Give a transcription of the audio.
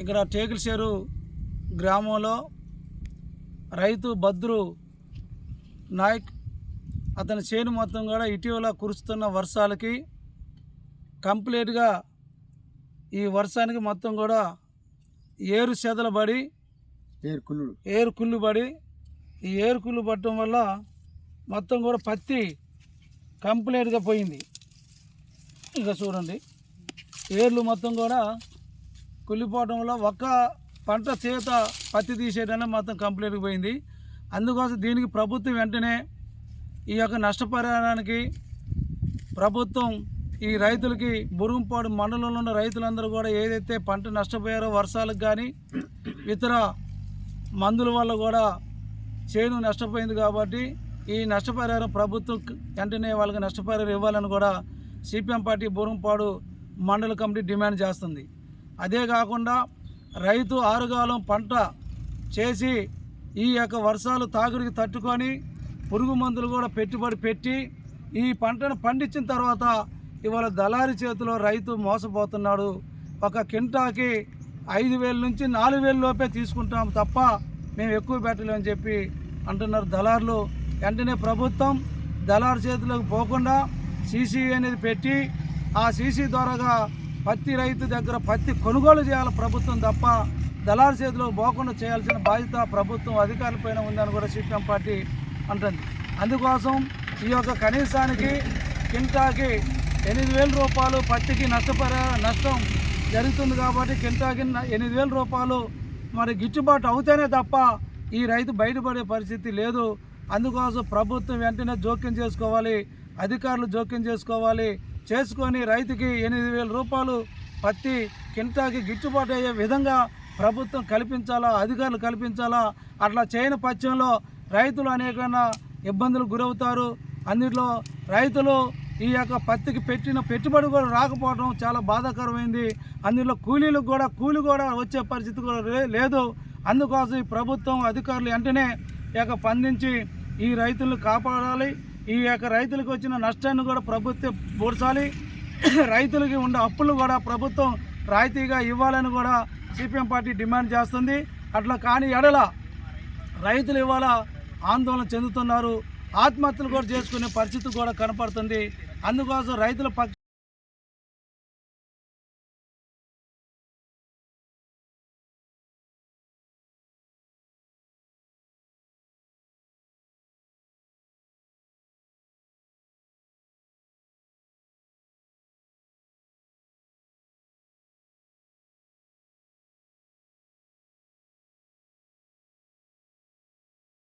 ఇక్కడ టేకులచేరు గ్రామంలో రైతు భద్రు నాయక్ అతని చేను మొత్తం కూడా ఇటీవల కురుస్తున్న వర్షాలకి కంప్లీట్గా ఈ వర్షానికి మొత్తం కూడా ఏరు చెదలు పడి పేరు కుల్లుడు ఏరు కుళ్ళు పడి ఈ ఏరు కుళ్ళు పట్టడం వల్ల మొత్తం కూడా పత్తి కంప్లీట్గా పోయింది. ఇక చూడండి. ఏర్లు మొత్తం కూడా కుళ్ళిపోవడంలో ఒక్క పంట చేత పత్తి తీసేయడానికి మొత్తం కంప్లీట్గా పోయింది. అందుకోసం దీనికి ప్రభుత్వం వెంటనే ఈ యొక్క నష్టపరిహారానికి ప్రభుత్వం ఈ రైతులకి బురుగుంపాడు మండలంలో ఉన్న రైతులందరూ కూడా ఏదైతే పంట నష్టపోయారో వర్షాలకు కానీ ఇతర మందుల వల్ల కూడా చేను నష్టపోయింది కాబట్టి ఈ నష్టపరిహారం ప్రభుత్వం వెంటనే వాళ్ళకి నష్టపరిహారం ఇవ్వాలని కూడా సిపిఎం పార్టీ బూరంపాడు మండల కమిటీ డిమాండ్ చేస్తుంది. అదే కాకుండా రైతు ఆరుగాలం పంట చేసి ఈ యొక్క వర్షాలు తాగుడికి తట్టుకొని పురుగు మందులు కూడా పెట్టుబడి పెట్టి ఈ పంటను పండించిన తర్వాత ఇవాళ దళారి చేతిలో రైతు మోసపోతున్నాడు. ఒక కింటాకి ఐదు వేల నుంచి నాలుగు వేల లోపే తీసుకుంటాం తప్ప మేము ఎక్కువ పెట్టలేమని చెప్పి అంటున్నారు దళారులు. వెంటనే ప్రభుత్వం దళారు చేతిలోకి పోకుండా సీసీ అనేది పెట్టి ఆ సీసీ ద్వారాగా పత్తి రైతు దగ్గర పత్తి కొనుగోలు చేయాలి ప్రభుత్వం తప్ప దళారు చేతిలో పోకుండా చేయాల్సిన బాధ్యత ప్రభుత్వం అధికారులపైన ఉందని కూడా సిపిఎం పార్టీ అంటుంది. అందుకోసం ఈ యొక్క కనీసానికి కింటాకి ఎనిమిది వేల రూపాయలు పత్తికి నష్టపర నష్టం జరుగుతుంది కాబట్టి కింటాకి ఎనిమిది వేల రూపాయలు మరి గిట్టుబాటు అవుతేనే తప్ప ఈ రైతు బయటపడే పరిస్థితి లేదు. అందుకోసం ప్రభుత్వం వెంటనే జోక్యం చేసుకోవాలి అధికారులు జోక్యం చేసుకోవాలి చేసుకొని రైతుకి ఎనిమిది వేల రూపాయలు పత్తి కింటాకి గిట్టుబాటు అయ్యే విధంగా ప్రభుత్వం కల్పించాలా అధికారులు కల్పించాలా అట్లా చేయని పక్షంలో రైతులు అనేకమైన ఇబ్బందులు గురవుతారు. అందులో రైతులు ఈ యొక్క పత్తికి పెట్టిన పెట్టుబడి కూడా రాకపోవడం చాలా బాధాకరమైంది. అందులో కూలీలకు కూడా కూలి కూడా వచ్చే పరిస్థితి కూడా లే- లేదు. అందుకోసం ఈ ప్రభుత్వం అధికారులు వెంటనే ఈ యొక్క స్పందించి ఈ రైతులను కాపాడాలి. ఈ యొక్క రైతులకు వచ్చిన నష్టాన్ని కూడా ప్రభుత్వం పూడ్చాలి రైతులకి ఉండే అప్పులు కూడా ప్రభుత్వం రాయితీగా ఇవ్వాలని కూడా సిపిఎం పార్టీ డిమాండ్ చేస్తుంది. అట్లా కాని ఎడల రైతులు ఇవాళ ఆందోళన చెందుతున్నారు. ఆత్మహత్యలు కూడా చేసుకునే పరిస్థితి కూడా కనపడుతుంది. అందుకోసం రైతుల పక్ష